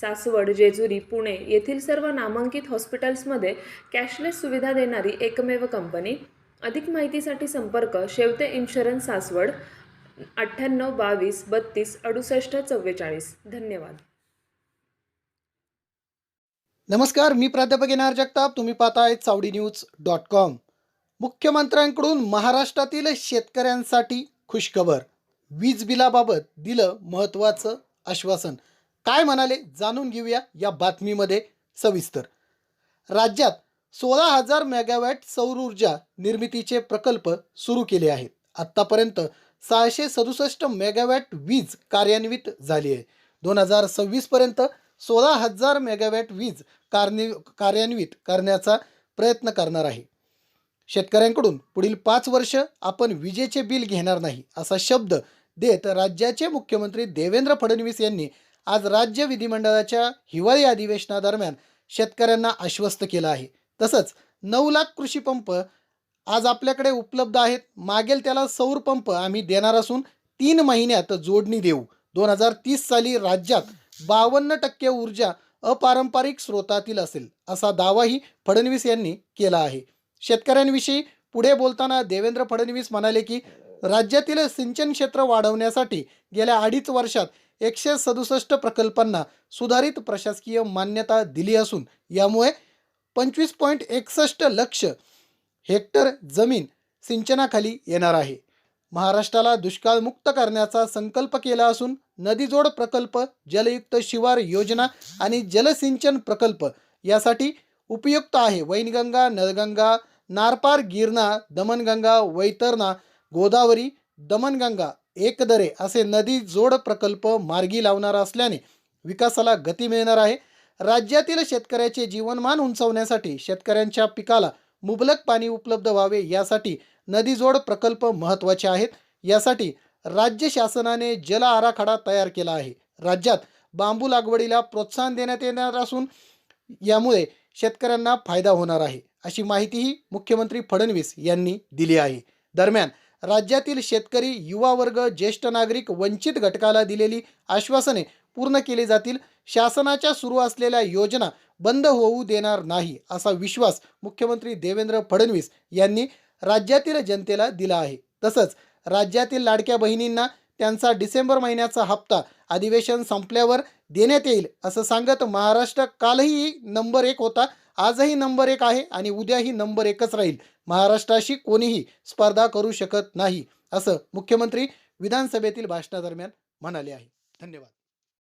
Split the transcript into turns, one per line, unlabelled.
सासवड जेजुरी पुणे येथील सर्व नामांकित हॉस्पिटल्समध्ये कॅशलेस सुविधा देणारी एकमेव कंपनी. अधिक माहितीसाठी संपर्क शेवते इन्शुरन्स सासवड अठ्ठ्याण्णव बावीस बत्तीस अडुसष्ट चव्वेचाळीस. धन्यवाद.
नमस्कार मी प्राध्यापक येणार जगताप. तुम्ही पाहताय चावडी न्यूज डॉट कॉम. मुख्यमंत्र्यांकडून महाराष्ट्रातील शेतकऱ्यांसाठी खुशखबर. वीज बिलाबाबत दिलं महत्त्वाचं आश्वासन. काय म्हणाले जाणून घेऊया या बातमीमध्ये सविस्तर. राज्यात सोळा हजार मेगावॅट सौर ऊर्जा निर्मितीचे प्रकल्प सुरू केले आहेत. आत्तापर्यंत सहाशे सदुसष्ट मेगावॅट वीज कार्यान्वित झाली आहे. दोन हजार सव्वीसपर्यंत सोळा हजार मेगावॅट वीज कार्नि कार्यान्वित करण्याचा प्रयत्न करणार आहे. शेतकऱ्यांकडून पुढील पाच वर्ष आपण विजेचे बिल घेणार नाही असा शब्द देत राज्याचे मुख्यमंत्री देवेंद्र फडणवीस यांनी आज राज्य विधिमंडळाच्या हिवाळी अधिवेशनादरम्यान शेतकऱ्यांना आश्वस्त केलं आहे. तसंच नऊ लाख कृषी पंप आज आपल्याकडे उपलब्ध आहेत. मागेल त्याला सौर पंप आम्ही देणार असून तीन महिन्यात जोडणी देऊ. दोन हजार तीस साली राज्यात बावन्न टक्के ऊर्जा अपारंपरिक स्रोतातील असेल असा दावाही फडणवीस यांनी केला आहे. शेतकऱ्यांविषयी पुढे बोलताना देवेंद्र फडणवीस म्हणाले की राज्यातील सिंचन क्षेत्र वाढवण्यासाठी गेल्या अडीच वर्षात एकशे सदुसष्ट प्रकल्पांना सुधारित प्रशासकीय मान्यता दिली असून यामुळे पंचवीस पॉईंट एकसष्ट लक्ष हेक्टर जमीन सिंचनाखाली येणार आहे. महाराष्ट्राला दुष्काळमुक्त करण्याचा संकल्प केला असून नदीजोड प्रकल्प जलयुक्त शिवार योजना आणि जलसिंचन प्रकल्प यासाठी उपयुक्त आहे. वैनगंगा नळगंगा नारपार गिरणा दमनगंगा वैतरणा गोदावरी दमनगंगा एकदरे असे नदी जोड प्रकल्प मार्गी लावणार असल्याने विकासाला गती मिळणार आहे. राज्यातील शेतकऱ्याचे जीवनमान उंचावण्यासाठी शेतकऱ्यांच्या पिकाला मुबलक पाणी उपलब्ध व्हावे यासाठी नदीजोड प्रकल्प महत्त्वाचे आहेत. यासाठी राज्य शासनाने जल आराखडा तयार केला आहे. राज्यात बांबू लागवडीला प्रोत्साहन देण्यात येणार असून यामुळे शेतकऱ्यांना फायदा होणार आहे अशी माहितीही मुख्यमंत्री फडणवीस यांनी दिली आहे. दरम्यान राज्यातील शेतकरी युवा वर्ग ज्येष्ठ नागरिक वंचित घटकाला दिलेली आश्वासने पूर्ण केली जातील. शासनाच्या सुरू असलेल्या योजना बंद होऊ देणार नाही असा विश्वास मुख्यमंत्री देवेंद्र फडणवीस यांनी राज्यातील जनतेला दिला आहे. तसंच राज्यातील लाडक्या बहिणींना त्यांचा डिसेंबर महिन्याचा हप्ता अधिवेशन संपल्यावर देण्यात येईल असं सांगत महाराष्ट्र कालही नंबर एक होता आजही नंबर एक आहे आणि उद्याही नंबर एकच राहील. महाराष्ट्राशी कोणीही स्पर्धा करू शकत नाही असं मुख्यमंत्री विधानसभेतील भाषणादरम्यान म्हणाले आहे. धन्यवाद.